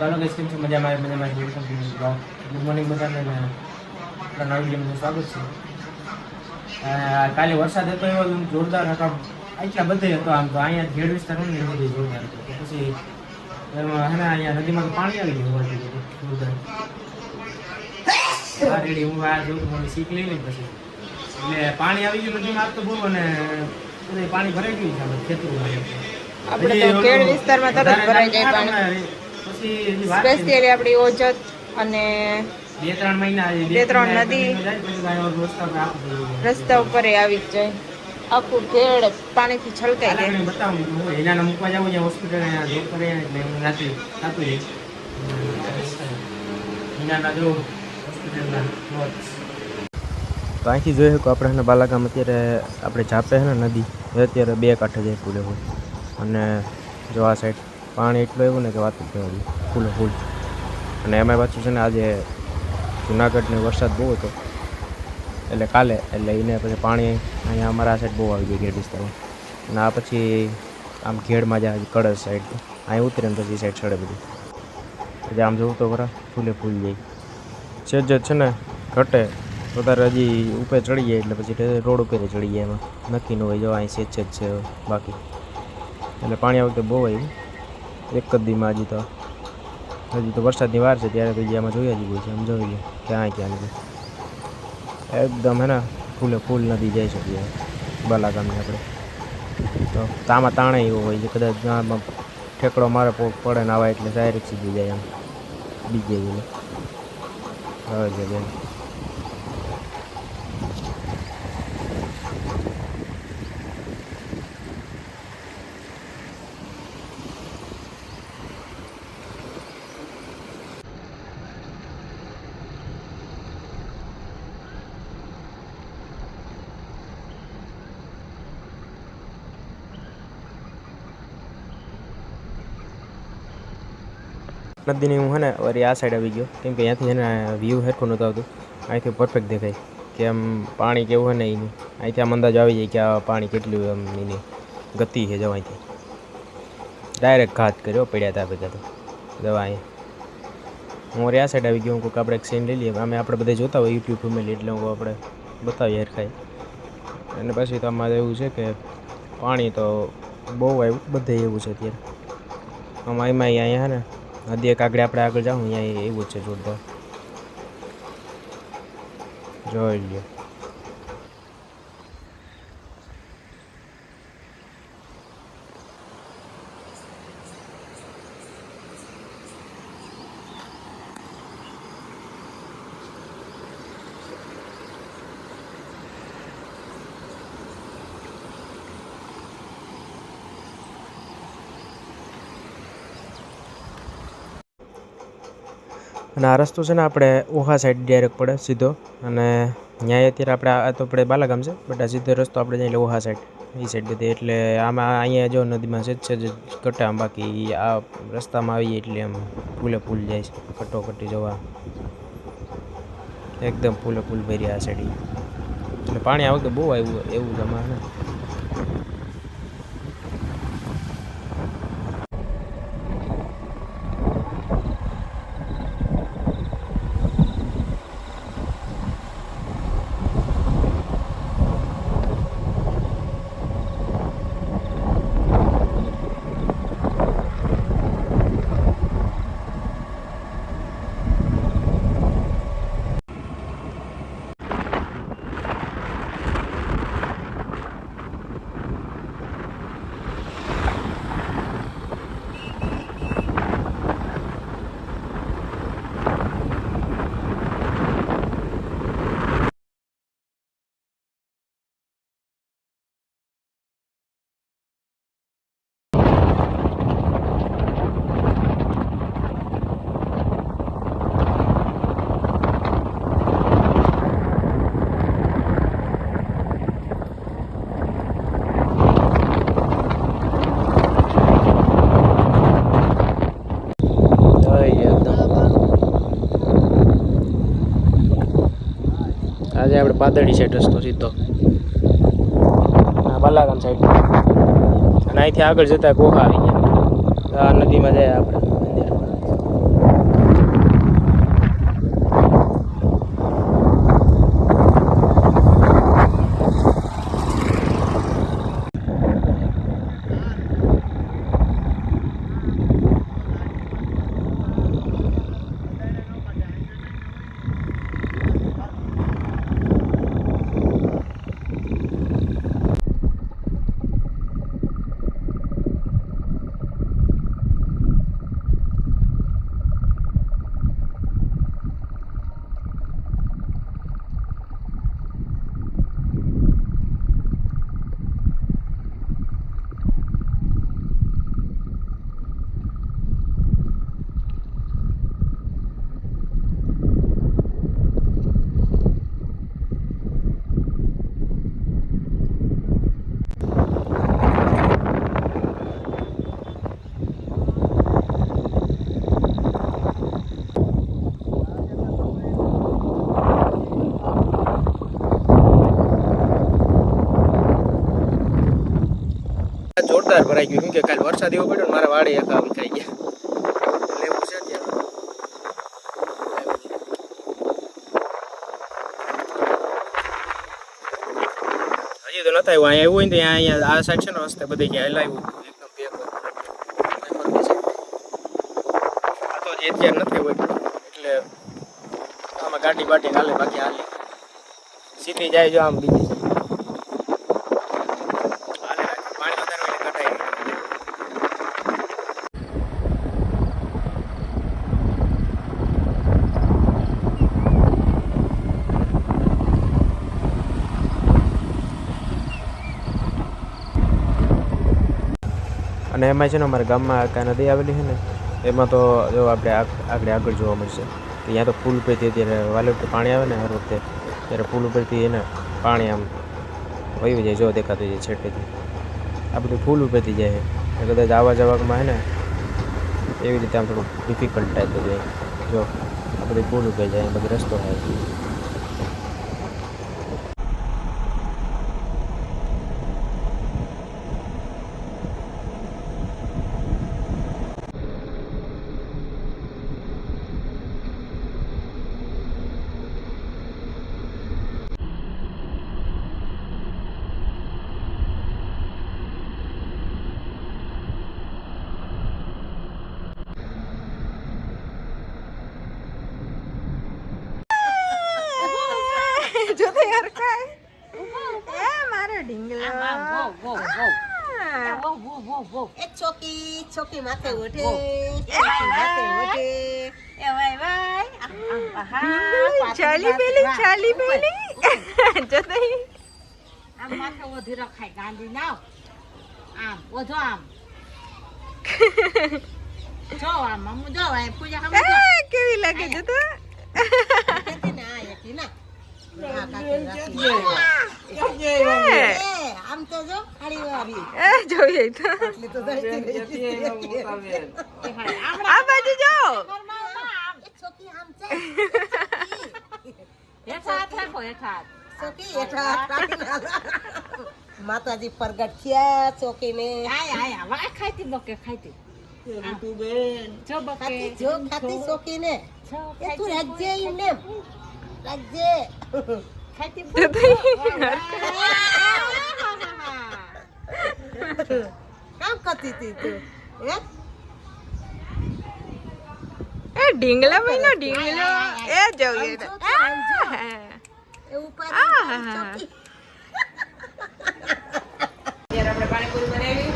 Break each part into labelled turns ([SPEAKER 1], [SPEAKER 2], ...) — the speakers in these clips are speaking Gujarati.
[SPEAKER 1] ચાલો ગઈશ કેમ છે મજામાં મજામાં વેલકમ ટુ ગુડ મોર્નિંગ બધાને આપણા નવી વિડીયોમાં સ્વાગત છે કાલે વરસાદ હતો એવો જોરદાર હતો આટલા બધે હતો આમ તો અહીંયા ઘેડ વિસ્તાર ને બધે જોરદાર હતો પછી એમાં હે અહીંયા નદીમાં પાણી આવી ગયું હતું, જોરદાર હા રેડી હું આ જોઉં શીખ લઈ લઈ પછી એટલે પાણી આવી ગયું નદીમાં આજ તો બહુ અને પાણી ભરાઈ ગયું છે એમ.
[SPEAKER 2] આપણે તો ખેડ વિસ્તારમાં તરત ભરાઈ જાય
[SPEAKER 1] પાણી
[SPEAKER 2] સ્પેશિયલી આપણી ઓજત અને
[SPEAKER 1] બે ત્રણ મહિના
[SPEAKER 2] બે ત્રણ નદી.
[SPEAKER 1] જાય રસ્તા
[SPEAKER 2] ઉપર એ આવી જ જાય. આખું ભેળ પાણીથી છલકાઈ જાય.
[SPEAKER 1] બતાવું એના મૂકવા જાઉં ત્યાં હોસ્પિટલ જોબ કરે એટલે હું રાતે થતું જઈશ હિનાના જો હોસ્પિટલના
[SPEAKER 3] તો અહીંથી જોઈ શકો આપણે એને બાલાગામ અત્યારે આપણે જાપે છે ને નદી અત્યારે બે કાંઠે જાય ફૂલ અને જો આ સાઈડ પાણી એટલું એવું ને કે વાત જ ફૂલ ફૂલે. અને એમાં પાછું છે ને આજે જુનાગઢને વરસાદ બહુ હતો. એટલે કાલે, એટલે એને પછી પાણી અહીંયા અમારા સાઈડ બહુ આવી ગયું ઘેડ વિસ્તારમાં. અને આ પછી આમ ઘેડમાં જાય કળશ સાઈડ અહીં ઉતરે ને પછી સાઈડ ચડે બધું. એટલે આમ જોવું તો ખરા, ફૂલે ફૂલ જાય. છે જ છે ને, ઘટે. વધારે હજી ઉપર ચડી જાય એટલે પછી રોડ ઉપર ચડી જાય એમાં. નક્કી ન હોય, જો અહીં સેજ જ છે બાકી. એટલે પાણી આ વખતે બહુ આવ્યું. એક જ દીમાં હજી તો. હજી તો વરસાદની વાર છે ત્યારે તો આમાં જોયા જ ગયું છે. આમ જોઈ લે ક્યાં ક્યાં નથી એકદમ હે ને ફૂલે ફૂલ નદી જઈ શકીએ બાલાગામની આપણે. તો તામાં તાણે એવું હોય છે. કદાચ ઠેકડો મારે પડે ને આવા એટલે ડાયરેક્ટ સીધી જાય આમ બીજે જઈને હવે છે નદીની હું હે ને વળી આ સાઈડ આવી ગયો. કેમ કે અહીંયાથી એને વ્યૂ હેઠું નહોતું આવતું. અહીંથી પરફેક્ટ દેખાય. કે આમ પાણી કેવું હોય ને એની અહીંથી આમ અંદાજ આવી જાય કે આ પાણી કેટલું આમ એની ગતિ છે જવા અહીંથી. ડાયરેક્ટ ઘાત કર્યો, પડ્યા હતા ભેગા તો. દવા અહીંયા. હું વળી આ સાઈડ આવી ગયો. હું કોઈક આપણે એક સીન લઈ લઈએ. અમે આપણે બધા જોતા હોય યુટ્યુબ ફેમિલી એટલે હું આપણે બતાવીએ હરખાઈ અને પછી તો અમારે એવું છે કે પાણી તો બહુ આવ્યું બધે એવું છે અત્યારે. આમાં એમાં અહીંયા હે ને નદી એક આગળ આપણે આગળ જાઉં અહીંયા એવું છે જોરદાર. જોઈ લ્યો. અને આ રસ્તો છે ને આપણે ઓહા સાઈડ ડાયરેક્ટ પડે, સીધો. અને ત્યાં અત્યારે આપણે આ તો આપણે બાલાગામ છે બટ આ સીધો રસ્તો આપણે જઈએ ઓહા સાઈડ એ સાઈડ બધી. એટલે આમાં અહીંયા જો નદીમાં છે છે, જ કટામ બાકી આ રસ્તામાં આવીએ એટલે આમ ફૂલે ફૂલ જાય છે, કટોકટી જોવા. એકદમ ફૂલે ફૂલ ભરી આ સાઈડ એટલે પાણી આ તો બહુ આવ્યું, એવું જ ને. પાદડી સાઈડ રસ્તો સીધો. બાલાગામ સાઈડ અને અહીંથી આગળ જતા ગોહા આવી ગયા નદીમાં જાય આપણે. લાગ્યું કેમ કે કાલે વરસાદ એવો પડ્યો ને મારા વાડે એક આમ ખાઈ ગયા. લેવું છે ત્યાં હજી તો નથી આવ્યું. અહીંયા આવ્યું ને અહીંયા આ સાઈડ છે ને રસ્તે બધે ક્યાં હલાવ્યું એકદમ પેક આ તો અત્યારે નથી હોય એટલે. આમાં ગાડી બાટી હાલે બાકી હાલે. સીધી જાય જો આમ બીજી છે હાલે રાખે. પાણી વધારે હોય એટલે કટાય નહીં. અને એમાં છે ને અમારા ગામમાં કાંઈ નદી આવેલી છે ને, એમાં તો જો આપણે આગ- આગળ આગળ જોવા મળશે. ત્યાં તો પુલ ઉપરથી અત્યારે વાલે પાણી આવે ને હર વખતે, ત્યારે પુલ ઉપરથી એને પાણી આમ વહી જાય, જો દેખાતું જાય છેટેથી આ બધું પુલ ઉપરથી જાય છે. કદાચ આવવા જવામાં હે ને, એવી રીતે આમ થોડું ડિફિકલ્ટ ટાઈપ જાય જો આ બધી પુલ ઉપર જાય બધો રસ્તો થાય
[SPEAKER 2] જો તો યાર કાય એ મારો ઢીંગલો
[SPEAKER 4] એ ચોકી ચોકી માથે ઓઢે
[SPEAKER 2] એ
[SPEAKER 4] ચોકી માથે ઓઢે
[SPEAKER 2] એ વાય વાય ચાલી પેલી ચાલી પેલી જો તો ઈ.
[SPEAKER 4] આમ માથે ઓઢી રખાય ગાંધી નાવ આમ ઓઢો આમ જો આમ આમ જો આ પૂજા હમ જો
[SPEAKER 2] એ, કેવી લાગે જો તો
[SPEAKER 4] કેતી ને આ એકી ના આ કાકી રાખી. આમ તો જો ખાલી આવી.
[SPEAKER 2] એ જોઈએ. તો
[SPEAKER 4] આટલી તો.
[SPEAKER 2] આ બાજુ જો.
[SPEAKER 4] છોકી આમ. છે. ચોકી હેઠા છોકી રાખીને હાલા. માતાજી પ્રગટ થયા ચોકીને. ખાતી જો ખાતી ચોકીને. એ તું રાખજે ઈ ને રાખજે.
[SPEAKER 2] જો તો ઈ.
[SPEAKER 4] કામ કરતી હતી તું? હે?
[SPEAKER 2] એ ઢીંગલો મહિનો ઢીંગલો. એ જોઈએ.
[SPEAKER 4] એ ઉપર
[SPEAKER 2] આહાહા.
[SPEAKER 4] ચોકી.
[SPEAKER 2] ત્યારે આપણે પાણીપુરી બનાવી.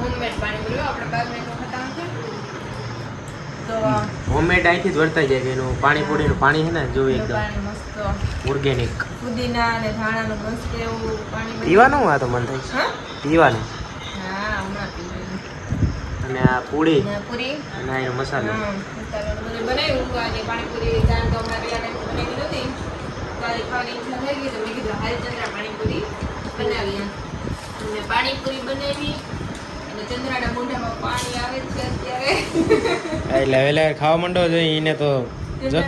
[SPEAKER 2] હોમમેડ પાણીપુરી આપણે બાર મિનિટમાં ખતા નથી
[SPEAKER 3] હોમમેડ અહીંથી જ વર્તાઈ જાય એનું પાણીપુરીનું પાણી છે ને જોયું એકદમ. ઓર્ગેનિક
[SPEAKER 2] પુદીના અને ધાણાનું મસ્ત એવું પાણી
[SPEAKER 3] પીવાનું આ તો મન થાય છે.
[SPEAKER 2] હા?
[SPEAKER 3] પીવાનું. અને આ પૂરી.
[SPEAKER 2] પૂરી?
[SPEAKER 3] અને એનો મસાલો.
[SPEAKER 2] જ
[SPEAKER 3] એટલે વહેલા ખાવા માંડો જોઈએ એને તો જો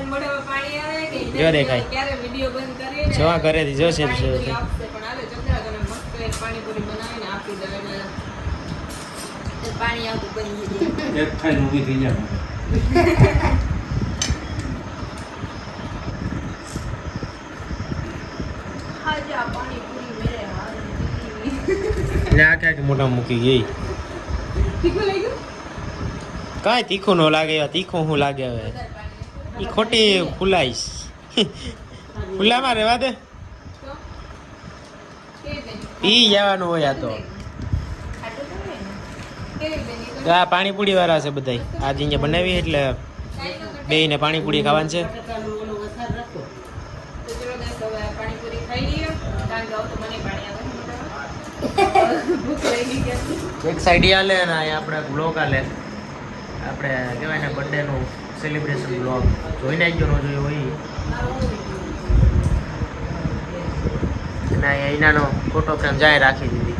[SPEAKER 3] જો દેખાય. જોવા ઘરેથી જોશે જ
[SPEAKER 2] પાણીપુરી
[SPEAKER 3] છે.
[SPEAKER 2] આપશે પણ હાલે ચંદ્રા તને મસ્ત એક પાણીપુરી બનાવીને આપી દે એટલે પાણી આવતું બની
[SPEAKER 5] એક ખાઈને ઊભી થઈ જાય.
[SPEAKER 2] ખાજા પાણીપુરી મેરે હાથ
[SPEAKER 3] એટલે આ ક્યાંક મોઢા મૂકી ગઈ. કાંઈ તીખું ન લાગે એવા તીખું શું લાગે હવે. એ ખોટી ફૂલાઈશ. ફૂલામાં રહેવા દે. પી જવાનું હોય આ તો
[SPEAKER 2] ખાટું તો હોય ને કેવી બની
[SPEAKER 3] તો આ પાણીપુરી વાળા છે બધા આજે અહીંયા બનાવી એટલે બેયને પાણીપુરી ખાવાની છે. એક સાઈડ હાલે અને અહીંયા આપણે બ્લોગ હાલે આપણે કહેવાય ને બર્થડેનું સેલિબ્રેશન બ્લોગ જોઈને જ ન જોયો હોય. અને અહીંયા ઈનાનો ફોટો ફ્રેમ જાય રાખી દીધી.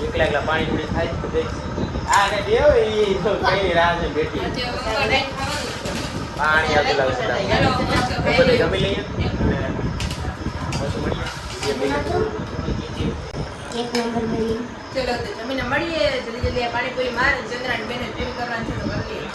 [SPEAKER 3] એકલા એકલા પાણી પૂરી થાય તો આ ને દેવ એ રાહ છે બેઠી. પાણી આપી લાવું છું બધે. જમી લઈએ. જે બીજું.
[SPEAKER 2] ચલો તો જમીને મળીએ જલ્દી જલ્દી પાણીપુરી મારે ચંદ્રાની બેને પ્રેમ કરવાની છે તો કરી